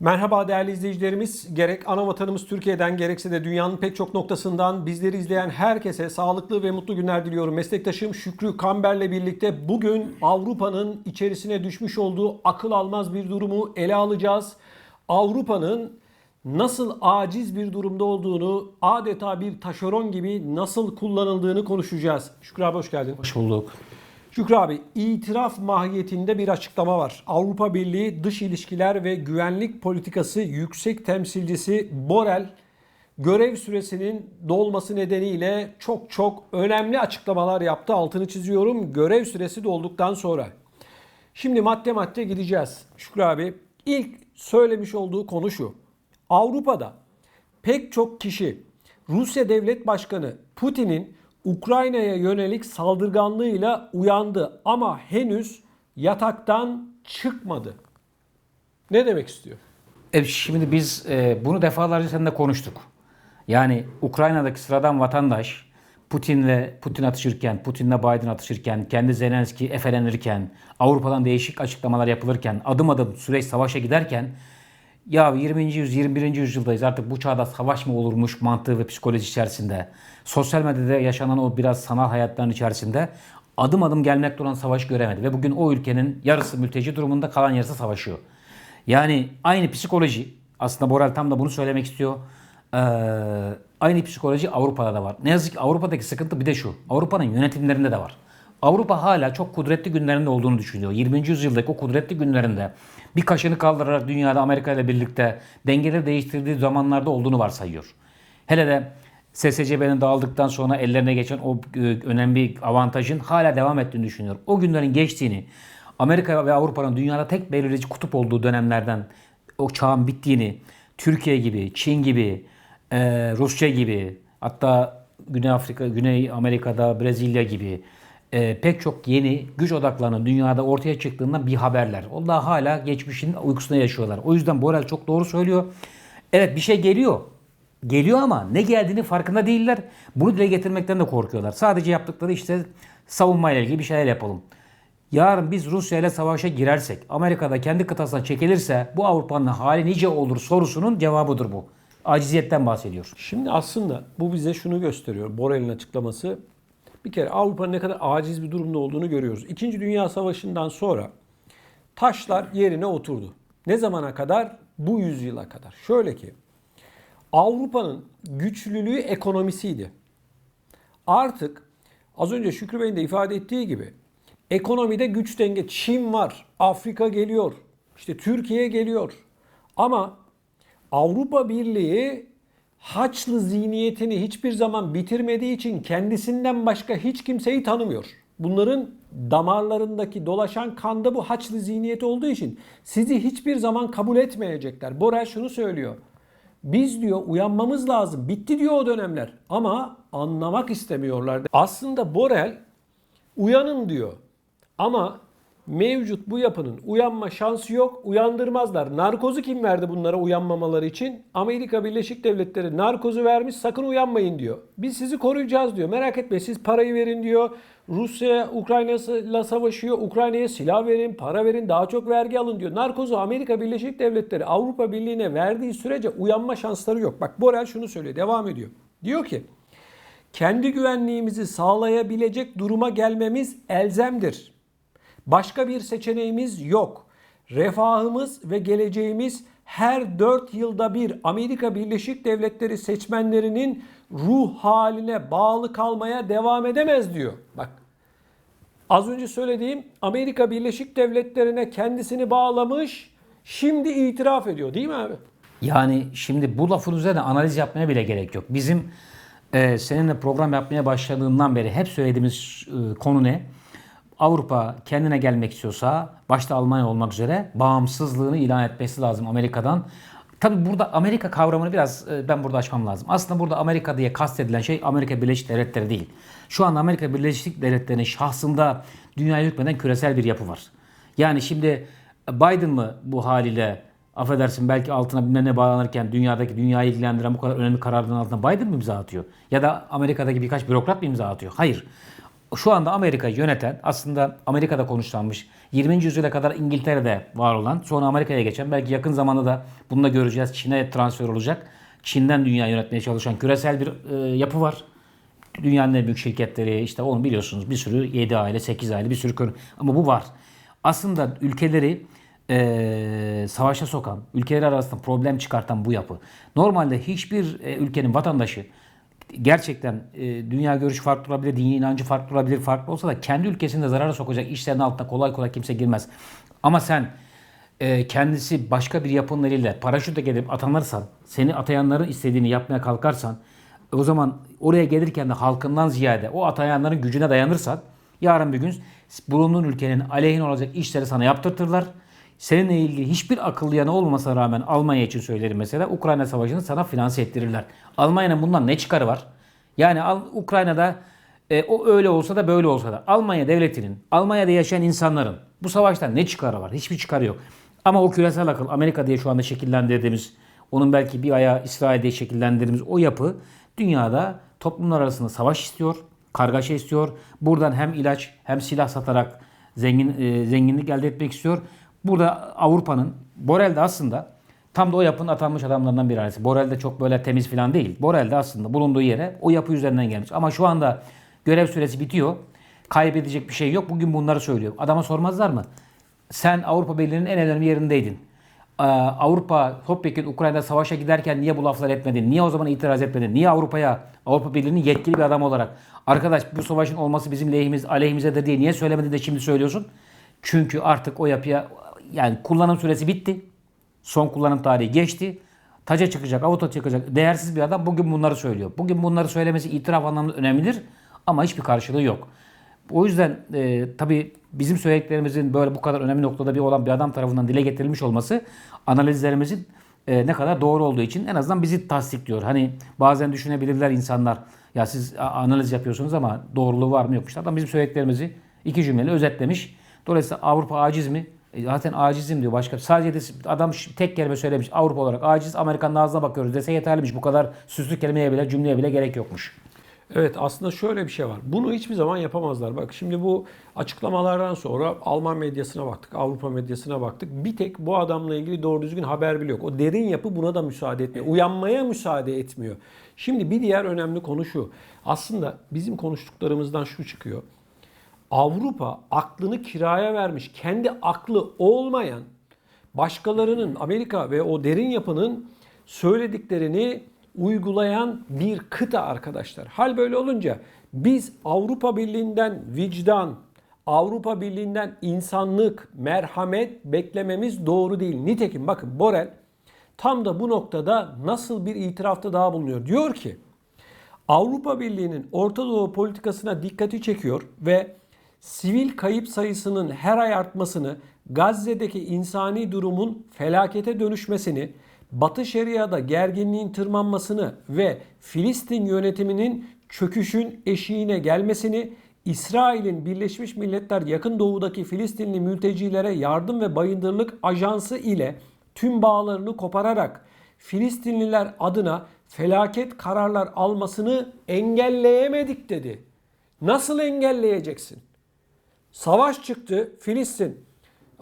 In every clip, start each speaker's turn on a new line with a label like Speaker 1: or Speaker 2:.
Speaker 1: Merhaba değerli izleyicilerimiz. Gerek ana vatanımız Türkiye'den gerekse de dünyanın pek çok noktasından bizleri izleyen herkese sağlıklı ve mutlu günler diliyorum. Meslektaşım Şükrü Kamber'le birlikte bugün Avrupa'nın içerisine düşmüş olduğu akıl almaz bir durumu ele alacağız. Avrupa'nın nasıl aciz bir durumda olduğunu, adeta bir taşeron gibi nasıl kullanıldığını konuşacağız. Şükrü abi hoş geldin.
Speaker 2: Hoş bulduk.
Speaker 1: Şükrü abi itiraf mahiyetinde bir açıklama var. Avrupa Birliği Dış İlişkiler ve Güvenlik Politikası Yüksek Temsilcisi Borrell görev süresinin dolması nedeniyle çok çok önemli açıklamalar yaptı. Altını çiziyorum. Görev süresi dolduktan sonra. Şimdi madde madde gideceğiz. Şükrü abi ilk söylemiş olduğu konu şu. Avrupa'da pek çok kişi Rusya Devlet Başkanı Putin'in Ukrayna'ya yönelik saldırganlığıyla uyandı ama henüz yataktan çıkmadı. Ne demek istiyor?
Speaker 2: Evet, şimdi biz e, bunu defalarca seninle konuştuk. Yani Ukrayna'daki sıradan vatandaş Putin'le Putin atışırken, Putin'le Biden atışırken, kendi Zelenski efelenirken, Avrupa'dan değişik açıklamalar yapılırken, adım adım süreç savaşa giderken ya 20. yüzyıl, 21. yüzyıldayız artık bu çağda savaş mı olurmuş mantığı ve psikoloji içerisinde. Sosyal medyada yaşanan o biraz sanal hayatların içerisinde adım adım gelmekte olan savaş göremedi. Ve bugün o ülkenin yarısı mülteci durumunda kalan yarısı savaşıyor. Yani aynı psikoloji aslında Borel tam da bunu söylemek istiyor. Ee, aynı psikoloji Avrupa'da da var. Ne yazık ki Avrupa'daki sıkıntı bir de şu. Avrupa'nın yönetimlerinde de var. Avrupa hala çok kudretli günlerinde olduğunu düşünüyor. 20. yüzyıldaki o kudretli günlerinde bir kaşını kaldırarak dünyada Amerika ile birlikte dengeleri değiştirdiği zamanlarda olduğunu varsayıyor. Hele de SSCB'nin dağıldıktan sonra ellerine geçen o e, önemli avantajın hala devam ettiğini düşünüyor. O günlerin geçtiğini, Amerika ve Avrupa'nın dünyada tek belirleyici kutup olduğu dönemlerden o çağın bittiğini, Türkiye gibi, Çin gibi, e, Rusya gibi, hatta Güney Afrika, Güney Amerika'da, Brezilya gibi e, pek çok yeni güç odaklarının dünyada ortaya çıktığından bir haberler. Onlar hala geçmişin uykusunda yaşıyorlar. O yüzden Borel çok doğru söylüyor. Evet bir şey geliyor. Geliyor ama ne geldiğini farkında değiller. Bunu dile getirmekten de korkuyorlar. Sadece yaptıkları işte savunmayla ilgili bir şeyler yapalım. Yarın biz Rusya ile savaşa girersek, Amerika'da kendi kıtasına çekilirse bu Avrupa'nın hali nice olur sorusunun cevabıdır bu. Aciziyetten bahsediyor.
Speaker 1: Şimdi aslında bu bize şunu gösteriyor. Borrell'in açıklaması. Bir kere Avrupa'nın ne kadar aciz bir durumda olduğunu görüyoruz. İkinci Dünya Savaşı'ndan sonra taşlar yerine oturdu. Ne zamana kadar? Bu yüzyıla kadar. Şöyle ki Avrupa'nın güçlülüğü ekonomisiydi. Artık az önce Şükrü Bey'in de ifade ettiği gibi ekonomide güç denge Çin var, Afrika geliyor, işte Türkiye geliyor. Ama Avrupa Birliği Haçlı zihniyetini hiçbir zaman bitirmediği için kendisinden başka hiç kimseyi tanımıyor. Bunların damarlarındaki dolaşan kanda bu Haçlı zihniyeti olduğu için sizi hiçbir zaman kabul etmeyecekler. Borel şunu söylüyor. Biz diyor uyanmamız lazım. Bitti diyor o dönemler. Ama anlamak istemiyorlar. Aslında Borel uyanın diyor. Ama mevcut bu yapının uyanma şansı yok. Uyandırmazlar. Narkozu kim verdi bunlara uyanmamaları için? Amerika Birleşik Devletleri narkozu vermiş sakın uyanmayın diyor. Biz sizi koruyacağız diyor. Merak etmeyin siz parayı verin diyor. Rusya Ukrayna'yla savaşıyor. Ukrayna'ya silah verin, para verin, daha çok vergi alın diyor. Narkozu Amerika Birleşik Devletleri Avrupa Birliği'ne verdiği sürece uyanma şansları yok. Bak Borel şunu söylüyor. Devam ediyor. Diyor ki kendi güvenliğimizi sağlayabilecek duruma gelmemiz elzemdir. Başka bir seçeneğimiz yok. Refahımız ve geleceğimiz her 4 yılda bir Amerika Birleşik Devletleri seçmenlerinin ruh haline bağlı kalmaya devam edemez diyor. Bak az önce söylediğim Amerika Birleşik Devletleri'ne kendisini bağlamış şimdi itiraf ediyor değil mi abi?
Speaker 2: Yani şimdi bu lafın üzerine analiz yapmaya bile gerek yok. Bizim e, seninle program yapmaya başladığından beri hep söylediğimiz e, konu ne? Avrupa kendine gelmek istiyorsa başta Almanya olmak üzere bağımsızlığını ilan etmesi lazım Amerika'dan. Tabi burada Amerika kavramını biraz e, ben burada açmam lazım. Aslında burada Amerika diye kastedilen şey Amerika Birleşik Devletleri değil. Şu an Amerika Birleşik Devletleri'nin şahsında dünyaya hükmeden küresel bir yapı var. Yani şimdi Biden mı bu haliyle affedersin belki altına bilmem ne bağlanırken dünyadaki dünyayı ilgilendiren bu kadar önemli kararların altına Biden mı imza atıyor? Ya da Amerika'daki birkaç bürokrat mı imza atıyor? Hayır. Şu anda Amerika'yı yöneten aslında Amerika'da konuşlanmış 20. yüzyıla kadar İngiltere'de var olan sonra Amerika'ya geçen belki yakın zamanda da bunu da göreceğiz. Çin'e transfer olacak. Çin'den dünya yönetmeye çalışan küresel bir e, yapı var. Dünyanın en büyük şirketleri işte onu biliyorsunuz bir sürü 7 aile 8 aile bir sürü ama bu var. Aslında ülkeleri e, savaşa sokan, ülkeler arasında problem çıkartan bu yapı. Normalde hiçbir e, ülkenin vatandaşı gerçekten e, dünya görüşü farklı olabilir, dini inancı farklı olabilir, farklı olsa da kendi ülkesinde zarara sokacak işlerin altına kolay kolay kimse girmez. Ama sen e, kendisi başka bir yapının eliyle paraşütle gelip atanırsan, seni atayanların istediğini yapmaya kalkarsan, o zaman oraya gelirken de halkından ziyade o atayanların gücüne dayanırsan, yarın bir gün bulunduğun ülkenin aleyhine olacak işleri sana yaptırtırlar. Seninle ilgili hiçbir akıllı yanı olmasına rağmen Almanya için söylerim mesela Ukrayna Savaşı'nı sana finanse ettirirler. Almanya'nın bundan ne çıkarı var? Yani Ukrayna'da e, o öyle olsa da böyle olsa da Almanya devletinin, Almanya'da yaşayan insanların bu savaştan ne çıkarı var? Hiçbir çıkarı yok. Ama o küresel akıl Amerika diye şu anda şekillendirdiğimiz, onun belki bir ayağı İsrail diye şekillendirdiğimiz o yapı dünyada toplumlar arasında savaş istiyor, kargaşa istiyor. Buradan hem ilaç hem silah satarak zengin e, zenginlik elde etmek istiyor. Burada Avrupa'nın Borel de aslında tam da o yapının atanmış adamlarından bir tanesi. Borel de çok böyle temiz falan değil. Borel de aslında bulunduğu yere o yapı üzerinden gelmiş. Ama şu anda görev süresi bitiyor. Kaybedecek bir şey yok. Bugün bunları söylüyor. Adama sormazlar mı? Sen Avrupa Birliği'nin en önemli yerindeydin. Ee, Avrupa topyekun Ukrayna'da savaşa giderken niye bu laflar etmedin? Niye o zaman itiraz etmedin? Niye Avrupa'ya Avrupa Birliği'nin yetkili bir adam olarak arkadaş bu savaşın olması bizim lehimiz aleyhimizedir diye niye söylemedin de şimdi söylüyorsun? Çünkü artık o yapıya yani kullanım süresi bitti. Son kullanım tarihi geçti. Taca çıkacak, avuta çıkacak değersiz bir adam bugün bunları söylüyor. Bugün bunları söylemesi itiraf anlamında önemlidir ama hiçbir karşılığı yok. O yüzden e, tabii bizim söylediklerimizin böyle bu kadar önemli noktada bir olan bir adam tarafından dile getirilmiş olması analizlerimizin e, ne kadar doğru olduğu için en azından bizi tasdikliyor. Hani bazen düşünebilirler insanlar ya siz analiz yapıyorsunuz ama doğruluğu var mı yokmuş. Adam bizim söylediklerimizi iki cümleyle özetlemiş. Dolayısıyla Avrupa aciz mi? E, zaten acizim diyor. Başka sadece de adam tek kelime söylemiş. Avrupa olarak aciz. Amerikan'ın ağzına bakıyoruz dese yeterliymiş. Bu kadar süslü kelimeye bile cümleye bile gerek yokmuş.
Speaker 1: Evet aslında şöyle bir şey var. Bunu hiçbir zaman yapamazlar. Bak şimdi bu açıklamalardan sonra Alman medyasına baktık, Avrupa medyasına baktık. Bir tek bu adamla ilgili doğru düzgün haber bile yok. O derin yapı buna da müsaade etmiyor. Uyanmaya müsaade etmiyor. Şimdi bir diğer önemli konu şu. Aslında bizim konuştuklarımızdan şu çıkıyor. Avrupa aklını kiraya vermiş, kendi aklı olmayan başkalarının Amerika ve o derin yapının söylediklerini uygulayan bir kıta arkadaşlar. Hal böyle olunca biz Avrupa Birliği'nden vicdan, Avrupa Birliği'nden insanlık, merhamet beklememiz doğru değil. Nitekim bakın Borel tam da bu noktada nasıl bir itirafta daha bulunuyor. Diyor ki Avrupa Birliği'nin Orta Doğu politikasına dikkati çekiyor ve sivil kayıp sayısının her ay artmasını, Gazze'deki insani durumun felakete dönüşmesini, Batı Şeria'da gerginliğin tırmanmasını ve Filistin yönetiminin çöküşün eşiğine gelmesini, İsrail'in Birleşmiş Milletler yakın doğudaki Filistinli mültecilere yardım ve bayındırlık ajansı ile tüm bağlarını kopararak Filistinliler adına felaket kararlar almasını engelleyemedik dedi. Nasıl engelleyeceksin? Savaş çıktı Filistin.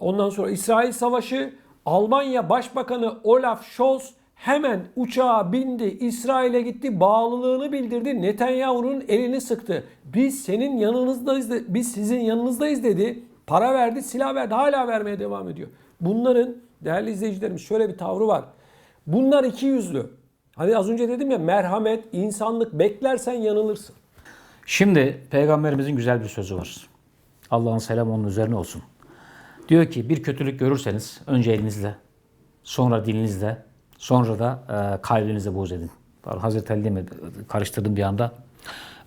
Speaker 1: Ondan sonra İsrail Savaşı Almanya Başbakanı Olaf Scholz hemen uçağa bindi, İsrail'e gitti, bağlılığını bildirdi. Netanyahu'nun elini sıktı. Biz senin yanınızdayız, de- biz sizin yanınızdayız dedi. Para verdi, silah verdi, hala vermeye devam ediyor. Bunların değerli izleyicilerimiz şöyle bir tavrı var. Bunlar iki yüzlü. Hani az önce dedim ya merhamet, insanlık beklersen yanılırsın.
Speaker 2: Şimdi peygamberimizin güzel bir sözü var. Allah'ın selamı onun üzerine olsun. Diyor ki bir kötülük görürseniz önce elinizle, sonra dilinizle, sonra da e, kalbinizle boz edin. Hazreti Ali mi? Karıştırdım bir anda.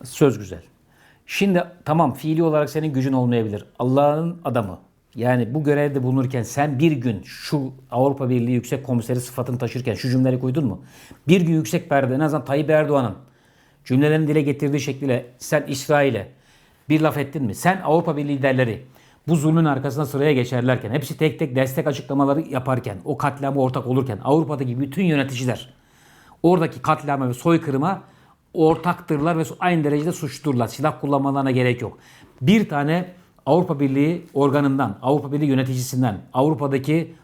Speaker 2: Söz güzel. Şimdi tamam fiili olarak senin gücün olmayabilir. Allah'ın adamı. Yani bu görevde bulunurken sen bir gün şu Avrupa Birliği Yüksek Komiseri sıfatını taşırken şu cümleleri koydun mu? Bir gün yüksek perde en azından Tayyip Erdoğan'ın cümlelerini dile getirdiği şekliyle sen İsrail'e bir laf ettin mi? Sen Avrupa Birliği liderleri bu zulmün arkasına sıraya geçerlerken, hepsi tek tek destek açıklamaları yaparken, o katliama ortak olurken, Avrupa'daki bütün yöneticiler oradaki katliama ve soykırıma ortaktırlar ve aynı derecede suçludurlar. Silah kullanmalarına gerek yok. Bir tane Avrupa Birliği organından, Avrupa Birliği yöneticisinden, Avrupa'daki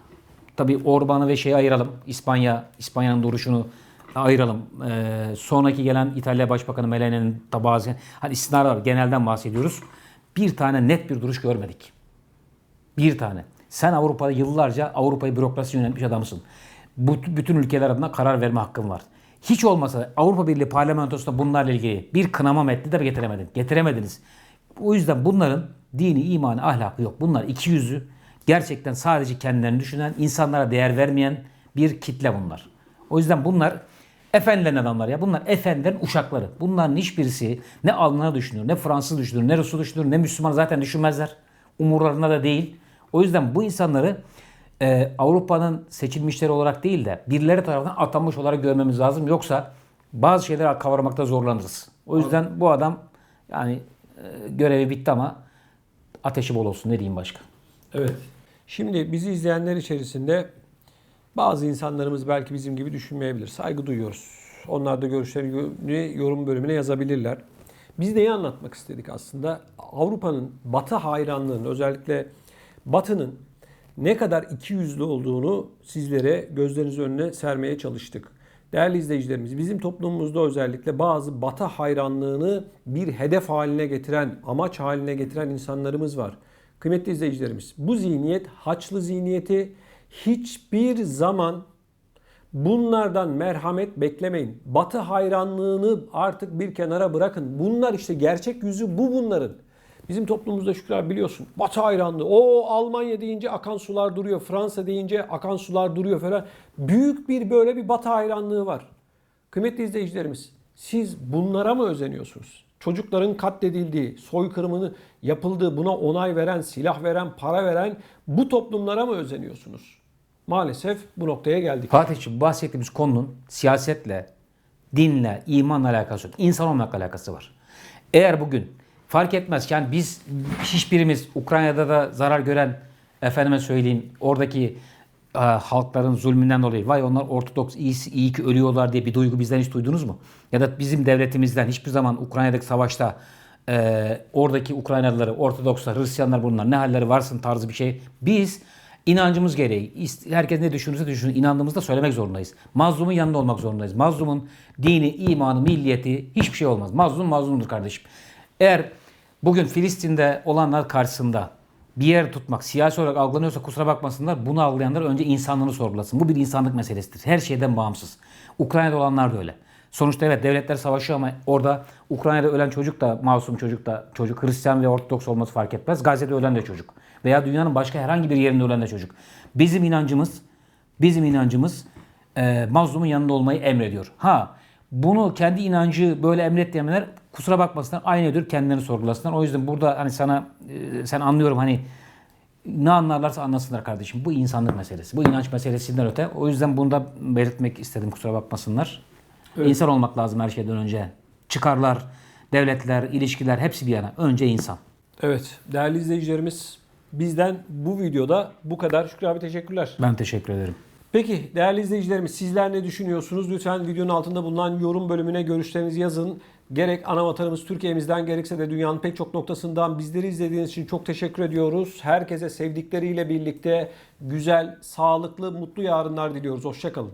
Speaker 2: tabi Orban'ı ve şeyi ayıralım. İspanya, İspanya'nın duruşunu ayıralım. Ee, sonraki gelen İtalya Başbakanı Meloni'nin da bazı hani istisnalar var. Genelden bahsediyoruz. Bir tane net bir duruş görmedik. Bir tane. Sen Avrupa'da yıllarca Avrupa'yı bürokrasi yönetmiş adamsın. Bu, bütün ülkeler adına karar verme hakkın var. Hiç olmasa Avrupa Birliği parlamentosunda bunlarla ilgili bir kınama metni de getiremedin. Getiremediniz. O yüzden bunların dini, imanı, ahlakı yok. Bunlar iki yüzlü. Gerçekten sadece kendilerini düşünen, insanlara değer vermeyen bir kitle bunlar. O yüzden bunlar efendilerin adamlar ya. Bunlar efendilerin uşakları. Bunların hiçbirisi ne Alman'a düşünür, ne Fransız düşünür, ne Rus'u düşünür, ne Müslüman zaten düşünmezler. Umurlarında da değil. O yüzden bu insanları e, Avrupa'nın seçilmişleri olarak değil de birileri tarafından atanmış olarak görmemiz lazım. Yoksa bazı şeyleri kavramakta zorlanırız. O yüzden bu adam yani e, görevi bitti ama ateşi bol olsun ne diyeyim başka.
Speaker 1: Evet. Şimdi bizi izleyenler içerisinde bazı insanlarımız belki bizim gibi düşünmeyebilir. Saygı duyuyoruz. Onlar da görüşlerini yorum bölümüne yazabilirler. Biz neyi anlatmak istedik aslında? Avrupa'nın Batı hayranlığının özellikle Batı'nın ne kadar iki yüzlü olduğunu sizlere gözleriniz önüne sermeye çalıştık. Değerli izleyicilerimiz, bizim toplumumuzda özellikle bazı Batı hayranlığını bir hedef haline getiren, amaç haline getiren insanlarımız var. Kıymetli izleyicilerimiz, bu zihniyet Haçlı zihniyeti hiçbir zaman bunlardan merhamet beklemeyin. Batı hayranlığını artık bir kenara bırakın. Bunlar işte gerçek yüzü bu bunların. Bizim toplumumuzda Şükrü abi biliyorsun. Batı hayranlığı. O Almanya deyince akan sular duruyor. Fransa deyince akan sular duruyor falan. Büyük bir böyle bir Batı hayranlığı var. Kıymetli izleyicilerimiz, siz bunlara mı özeniyorsunuz? Çocukların katledildiği, soykırımını yapıldığı, buna onay veren, silah veren, para veren bu toplumlara mı özeniyorsunuz? Maalesef bu noktaya geldik.
Speaker 2: Fatih'ciğim bahsettiğimiz konunun siyasetle, dinle, imanla alakası yok. İnsan olmakla alakası var. Eğer bugün fark etmez yani biz hiçbirimiz Ukrayna'da da zarar gören efendime söyleyeyim oradaki e, halkların zulmünden dolayı vay onlar Ortodoks iyi, iyi ki ölüyorlar diye bir duygu bizden hiç duydunuz mu? Ya da bizim devletimizden hiçbir zaman Ukrayna'daki savaşta e, oradaki Ukraynalıları, Ortodokslar, Hristiyanlar bunlar ne halleri varsın tarzı bir şey. Biz inancımız gereği herkes ne düşünürse düşünsün inandığımızda söylemek zorundayız. Mazlumun yanında olmak zorundayız. Mazlumun dini, imanı, milliyeti hiçbir şey olmaz. Mazlum mazlumdur kardeşim. Eğer bugün Filistin'de olanlar karşısında bir yer tutmak siyasi olarak algılanıyorsa kusura bakmasınlar. Bunu algılayanlar önce insanlığını sorgulasın. Bu bir insanlık meselesidir. Her şeyden bağımsız. Ukrayna'da olanlar da öyle. Sonuçta evet devletler savaşıyor ama orada Ukrayna'da ölen çocuk da masum çocuk da çocuk Hristiyan ve Ortodoks olması fark etmez. Gazze'de ölen de çocuk. Veya dünyanın başka herhangi bir yerinde ölen de çocuk. Bizim inancımız bizim inancımız e, mazlumun yanında olmayı emrediyor. Ha bunu kendi inancı böyle emretmeyenler kusura bakmasınlar aynı diyor kendilerini sorgulasınlar. O yüzden burada hani sana e, sen anlıyorum hani ne anlarlarsa anlasınlar kardeşim. Bu insanlık meselesi. Bu inanç meselesinden öte. O yüzden bunu da belirtmek istedim kusura bakmasınlar. İnsan olmak lazım her şeyden önce. Çıkarlar, devletler, ilişkiler hepsi bir yana. Önce insan.
Speaker 1: Evet değerli izleyicilerimiz bizden bu videoda bu kadar. Şükrü abi teşekkürler.
Speaker 2: Ben teşekkür ederim.
Speaker 1: Peki değerli izleyicilerimiz sizler ne düşünüyorsunuz? Lütfen videonun altında bulunan yorum bölümüne görüşlerinizi yazın. Gerek ana vatanımız Türkiye'mizden gerekse de dünyanın pek çok noktasından bizleri izlediğiniz için çok teşekkür ediyoruz. Herkese sevdikleriyle birlikte güzel, sağlıklı, mutlu yarınlar diliyoruz. Hoşçakalın.